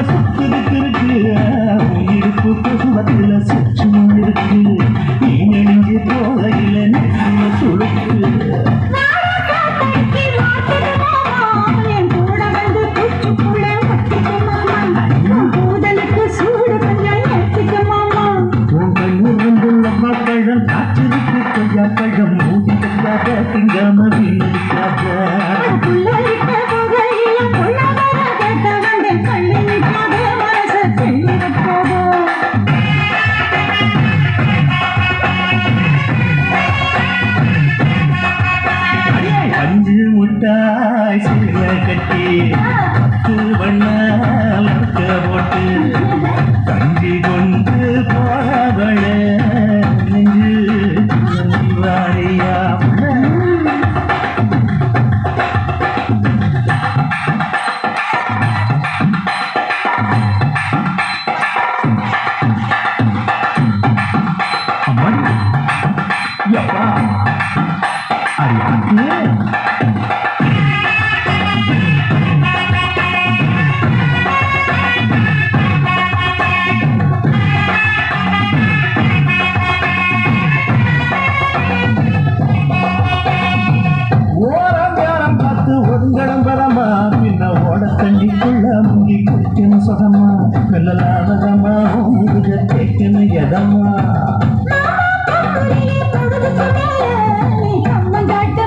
ஏழாவதுக்குள்ள சுத்துதுக்கு இருக்கு உயிருக்கு பசுமத்துல சுற்று இருக்கு நீ நெடுஞ்சு சுழுக்கு சூடு காற்றிருக்கு கொய்யா பழம் மூடி திங்காம வீணடிக்காத பஞ்சு முட்டாய் சில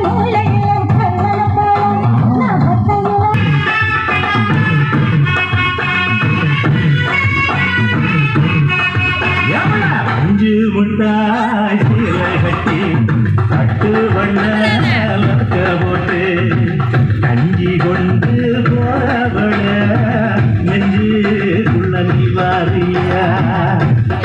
மூலையில கல்லல போல நான் பத்தையில எவன? அஞ்சு முட்டாய் சீலை கட்டி பட்டு வண்ண லக்க போட்டு கஞ்சி கொண்டு yeah.